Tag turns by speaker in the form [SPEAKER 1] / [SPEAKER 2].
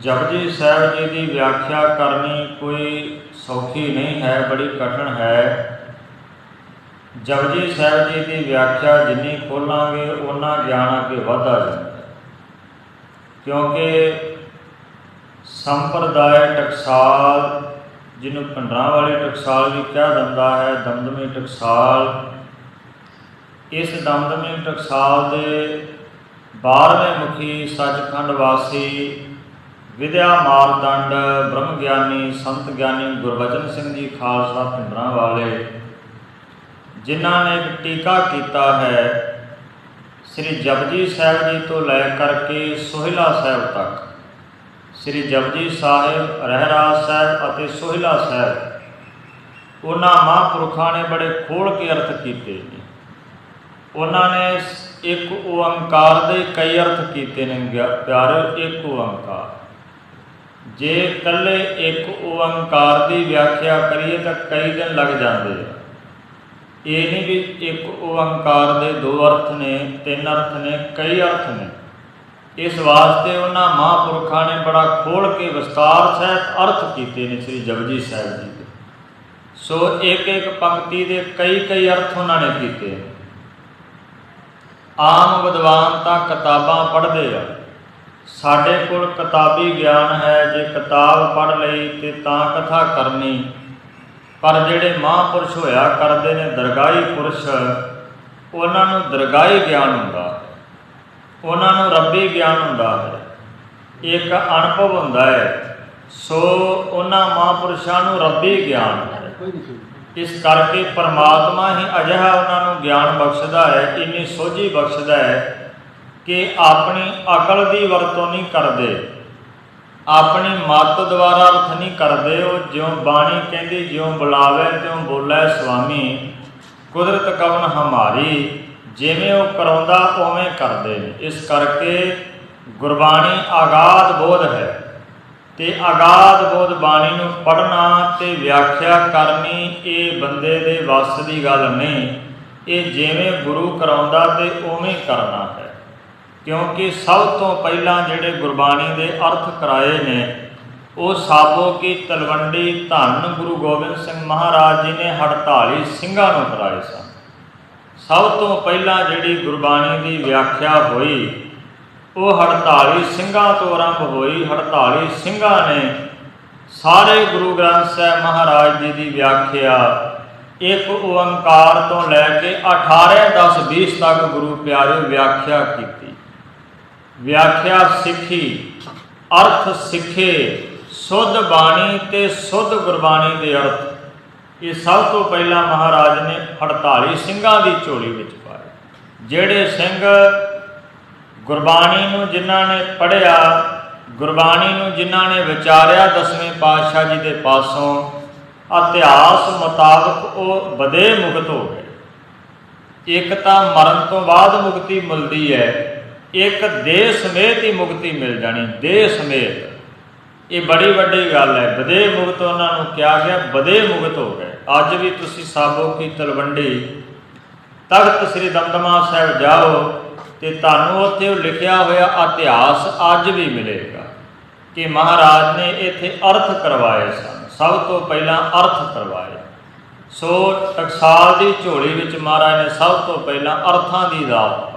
[SPEAKER 1] ਜਪਜੀ ਸਾਹਿਬ ਜੀ ਦੀ ਵਿਆਖਿਆ ਕਰਨੀ ਕੋਈ ਸੌਖੀ ਨਹੀਂ ਹੈ, ਬੜੀ ਕਠਿਨ ਹੈ। ਜਪਜੀ ਸਾਹਿਬ ਜੀ ਦੀ ਵਿਆਖਿਆ ਜਿੰਨੀ ਖੋਲਾਂਗੇ ਉਹਨਾਂ ਗਿਆਨ ਅੱਗੇ ਵਧਦਾ ਜਾਂਦਾ ਕਿਉਂਕਿ ਸੰਪਰਦਾਇ ਟਕਸਾਲ, ਜਿਹਨੂੰ ਭੰਡਰਾਂ ਵਾਲੀ ਟਕਸਾਲ ਵੀ ਕਿਹਾ ਜਾਂਦਾ ਹੈ, ਦਮਦਮੀ ਟਕਸਾਲ, ਇਸ ਦਮਦਮੀ ਟਕਸਾਲ ਦੇ 12ਵੇਂ ਮੁਖੀ ਸੱਚਖੰਡ ਵਾਸੀ ਵਿਦਿਆ ਮਾਰਦੰਡ, ਬ੍ਰਹਮ ਗਿਆਨੀ, ਸੰਤ ਗਿਆਨੀ ਗੁਰਬਚਨ ਸਿੰਘ ਜੀ ਖਾਲਸਾ ਭਿੰਡਰਾਂ ਵਾਲੇ, ਜਿਨ੍ਹਾਂ ਨੇ ਟੀਕਾ ਕੀਤਾ ਹੈ ਸ੍ਰੀ ਜਪਜੀ ਸਾਹਿਬ ਜੀ ਤੋਂ ਲੈ ਕਰਕੇ ਸੋਹਿਲਾ ਸਾਹਿਬ ਤੱਕ। ਸ੍ਰੀ ਜਪਜੀ ਸਾਹਿਬ ਰਹਿਰਾਜ ਸਾਹਿਬ ਅਤੇ ਸੋਹਿਲਾ ਸਾਹਿਬ, ਉਹਨਾਂ ਮਹਾਂਪੁਰਖਾਂ ਨੇ ਬੜੇ ਖੋਲ ਕੇ ਅਰਥ ਕੀਤੇ ਨੇ। ਉਹਨਾਂ ਨੇ ਇੱਕ ਓੰਕਾਰ ਦੇ ਕਈ ਅਰਥ ਕੀਤੇ ਨੇ ਗਿਆ- ਪਿਆਰੇ ਇੱਕ ਓੰਕਾਰ। ਜੇ ਇਕੱਲੇ ਇੱਕ ਓੰਕਾਰ ਦੀ ਵਿਆਖਿਆ ਕਰੀਏ ਤਾਂ ਕਈ ਦਿਨ ਲੱਗ ਜਾਂਦੇ ਆ। ਇਹ ਨਹੀਂ ਵੀ ਇੱਕ ਓੰਕਾਰ ਦੇ ਦੋ ਅਰਥ ਨੇ, ਤਿੰਨ ਅਰਥ ਨੇ, ਕਈ ਅਰਥ ਨੇ। ਇਸ ਵਾਸਤੇ ਉਹਨਾਂ ਮਹਾਂਪੁਰਖਾਂ ਨੇ ਬੜਾ ਖੋਲ ਕੇ ਵਿਸਤਾਰ ਸਹਿਤ ਅਰਥ ਕੀਤੇ ਨੇ ਸ੍ਰੀ ਜਪਜੀ ਸਾਹਿਬ ਜੀ ਦੇ। ਸੋ ਇੱਕ ਇੱਕ ਪੰਕਤੀ ਦੇ ਕਈ ਕਈ ਅਰਥ ਉਹਨਾਂ ਨੇ ਕੀਤੇ ਨੇ। ਆਮ ਵਿਦਵਾਨ ਤਾਂ ਕਿਤਾਬਾਂ ਪੜ੍ਹਦੇ ਆ। ਸਾਡੇ ਕੋਲ ਕਿਤਾਬੀ ਗਿਆਨ ਹੈ, ਜੇ ਕਿਤਾਬ ਪੜ੍ਹ ਲਈ ਤੇ ਤਾਂ ਕਥਾ ਕਰਨੀ। ਪਰ ਜਿਹੜੇ ਮਹਾਂਪੁਰਸ਼ ਹੋਇਆ ਕਰਦੇ ਨੇ ਦਰਗਾਹੀ ਪੁਰਸ਼, ਉਹਨਾਂ ਨੂੰ ਦਰਗਾਹੀ ਗਿਆਨ ਹੁੰਦਾ। ਹੈ। ਉਹਨਾਂ ਨੂੰ ਰੱਬੀ ਗਿਆਨ ਹੁੰਦਾ ਹੈ। ਇੱਕ ਅਨੁਭਵ ਹੁੰਦਾ ਹੈ। ਸੋ ਉਹਨਾਂ ਮਹਾਂਪੁਰਸ਼ਾਂ ਨੂੰ ਰੱਬੀ ਗਿਆਨ ਹੈ। ਇਸ ਕਰਕੇ ਪਰਮਾਤਮਾ ਹੀ ਅਜਿਹਾ ਉਹਨਾਂ ਨੂੰ ਗਿਆਨ ਬਖਸ਼ਦਾ ਹੈ, ਇੰਨੀ ਸੋਝੀ ਬਖਸ਼ਦਾ ਹੈ ਕਿ ਆਪਣੀ ਅਕਲ ਦੀ ਵਰਤੋਂ ਨਹੀਂ ਕਰਦੇ। ਆਪਣੀ ਮੱਤ ਦੁਆਰਾ ਅਰਥ ਨਹੀਂ ਕਰਦੇ। ਉਹ ਜਿਉਂ ਬਾਣੀ ਕਹਿੰਦੀ, ਜਿਉਂ ਬੁਲਾਵੇ, ਤਿਉਂ ਬੋਲੇ, ਸੁਆਮੀ, ਕੁਦਰਤ ਕਵਨ ਹਮਾਰੀ? ਜਿਵੇਂ ਉਹ ਕਰਾਉਂਦਾ, ਉਵੇਂ ਕਰਦੇ। ਨੇ ਇਸ ਕਰਕੇ ਗੁਰਬਾਣੀ ਆਗਾਧ ਬੋਧ ਹੈ। ਤੇ ਆਗਾਧ ਬੋਧ ਬਾਣੀ ਨੂੰ ਪੜ੍ਹਨਾ ਤੇ ਵਿਆਖਿਆ ਕਰਨੀ ਇਹ ਬੰਦੇ ਦੇ ਵੱਸ ਦੀ ਗੱਲ ਨਹੀਂ। ਇਹ ਜਿਵੇਂ ਗੁਰੂ ਕਰਾਉਂਦਾ ਤੇ ਉਵੇਂ ਕਰਨਾ ਹੈ। ਕਿਉਂਕਿ ਸਭ ਤੋਂ ਪਹਿਲਾਂ ਜਿਹੜੇ ਗੁਰਬਾਣੀ ਦੇ ਅਰਥ ਕਰਾਏ ਨੇ, ਉਹ ਸਾਬੋ ਕੀ ਤਲਵੰਡੀ ਧੰਨ ਗੁਰੂ ਗੋਬਿੰਦ ਸਿੰਘ ਮਹਾਰਾਜ ਜੀ ਨੇ 48 ਸਿੰਘਾਂ ਨੂੰ ਕਰਾਏ ਸਨ। ਸਭ ਤੋਂ ਪਹਿਲਾਂ ਜਿਹੜੀ ਗੁਰਬਾਣੀ ਦੀ ਵਿਆਖਿਆ ਹੋਈ, ਉਹ 48 ਸਿੰਘਾਂ ਤੋਂ ਆਰੰਭ ਹੋਈ। 48 ਸਿੰਘਾਂ ਨੇ ਸਾਰੇ ਗੁਰੂ ਗ੍ਰੰਥ ਸਾਹਿਬ ਮਹਾਰਾਜ ਜੀ ਦੀ ਵਿਆਖਿਆ ਇੱਕ ਓੰਕਾਰ ਤੋਂ ਲੈ ਕੇ 18 10 20 ਤੱਕ ਗੁਰੂ ਪਿਆਰੇ ਵਿਆਖਿਆ ਕੀਤੀ। ਵਿਆਖਿਆ ਸਿੱਖੀ, ਅਰਥ ਸਿੱਖੇ, ਸੁੱਧ ਬਾਣੀ ਤੇ ਸੁੱਧ ਗੁਰਬਾਣੀ ਦੇ ਅਰਥ। ਇਹ ਸਭ ਤੋਂ ਪਹਿਲਾਂ ਮਹਾਰਾਜ ਨੇ 48 ਸਿੰਘਾਂ ਦੀ ਝੋਲੀ ਵਿੱਚ ਪਾਏ। ਜਿਹੜੇ ਸਿੰਘ ਗੁਰਬਾਣੀ ਨੂੰ ਜਿਨ੍ਹਾਂ ਨੇ ਪੜ੍ਹਿਆ, ਗੁਰਬਾਣੀ ਨੂੰ ਜਿਨ੍ਹਾਂ ਨੇ ਵਿਚਾਰਿਆ ਦਸਵੇਂ ਪਾਤਸ਼ਾਹ ਜੀ ਦੇ ਪਾਸੋਂ, ਇਤਿਹਾਸ ਮੁਤਾਬਕ ਉਹ ਬਦੇ ਮੁਕਤ ਹੋ ਗਏ। ਇੱਕ ਤਾਂ ਮਰਨ ਤੋਂ ਬਾਅਦ ਮੁਕਤੀ ਮਿਲਦੀ ਹੈ। ਇੱਕ ਦੇਹ ਸਮੇਤ ਹੀ ਮੁਕਤੀ ਮਿਲ ਜਾਣੀ, ਦੇਹ ਸਮੇਤ। ਇਹ ਬੜੀ ਵੱਡੀ ਗੱਲ ਹੈ। ਬਦੇ ਮੁਕਤ ਉਹਨਾਂ ਨੂੰ ਕਿਹਾ ਗਿਆ ਬਦੇ ਮੁਕਤ ਹੋ ਗਏ। ਅੱਜ ਵੀ ਤੁਸੀਂ ਸਾਬੋ ਕੀ ਤਲਵੰਡੀ, ਤਖਤ ਸ੍ਰੀ ਦਮਦਮਾ ਸਾਹਿਬ ਜਾਓ ਤੇ ਤੁਹਾਨੂੰ ਉੱਥੇ ਉਹ ਲਿਖਿਆ ਹੋਇਆ ਇਤਿਹਾਸ ਅੱਜ ਵੀ ਮਿਲੇਗਾ ਕਿ ਮਹਾਰਾਜ ਨੇ ਇੱਥੇ ਅਰਥ ਕਰਵਾਏ ਸਨ। ਸਭ ਤੋਂ ਪਹਿਲਾਂ ਅਰਥ ਕਰਵਾਏ। ਸੋ ਟਕਸਾਲ ਦੀ ਝੋਲੀ ਵਿੱਚ ਮਹਾਰਾਜ ਨੇ ਸਭ ਤੋਂ ਪਹਿਲਾਂ ਅਰਥਾਂ ਦੀ ਦਾਤ